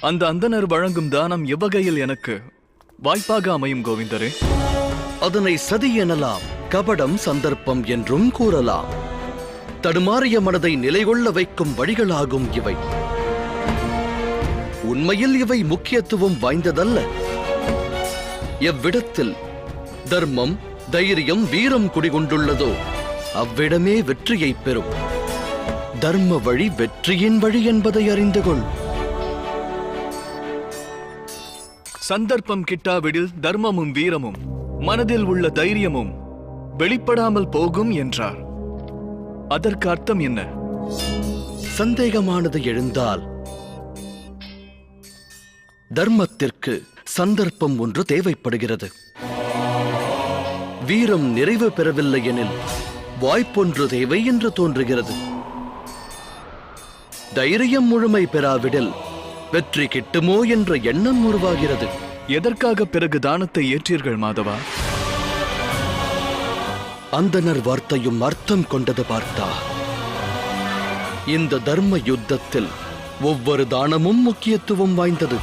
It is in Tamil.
அந்த அந்தனர் வழங்கும் தானம் எவ்வகையில் எனக்கு? வாய்ப்பாக அமையும் கோவிந்தரே. அதனை சதி எனலாம் கபடம் சந்தர்ப்பம் என்றும் கூறலாம். தடுமாறிய மனதை நிலைகொள்ள வைக்கும் வழிகளாகும் இவை. உண்மையில் இவை முக்கியத்துவம் வாய்ந்ததல்ல. எவ்விடத்தில் தர்மம் தைரியம் வீரம் குடிகொண்டுள்ளதோ அவ்விடமே வெற்றியைப் பெறும். தர்ம வழி வெற்றியின் வழி என்பதை அறிந்து கொள். சந்தர்ப்பம் கிட்டாவிடில் தர்மமும் வீரமும் மனதில் உள்ள தைரியமும் வெளிப்படாமல் போகும் என்றார். அதற்கு அர்த்தம் என்ன? சந்தேகமானது எழுந்தால் தர்மத்திற்கு சந்தர்ப்பம் ஒன்று தேவைப்படுகிறது. வீரம் நிறைவு பெறவில்லை எனில் வாய்ப்பொன்று தேவை என்று தோன்றுகிறது. தைரியம் முழுமை பெறாவிடில் வெற்றி கிட்டுமோ என்ற எண்ணம் உருவாகிறது. எதற்காக பிறகு தானத்தை ஏற்றீர்கள் மாதவா? அந்தனர் வார்த்தையும் அர்த்தம் கொண்டது பார்த்தா. இந்த தர்ம யுத்தத்தில் ஒவ்வொரு தானமும் முக்கியத்துவம் வாய்ந்தது.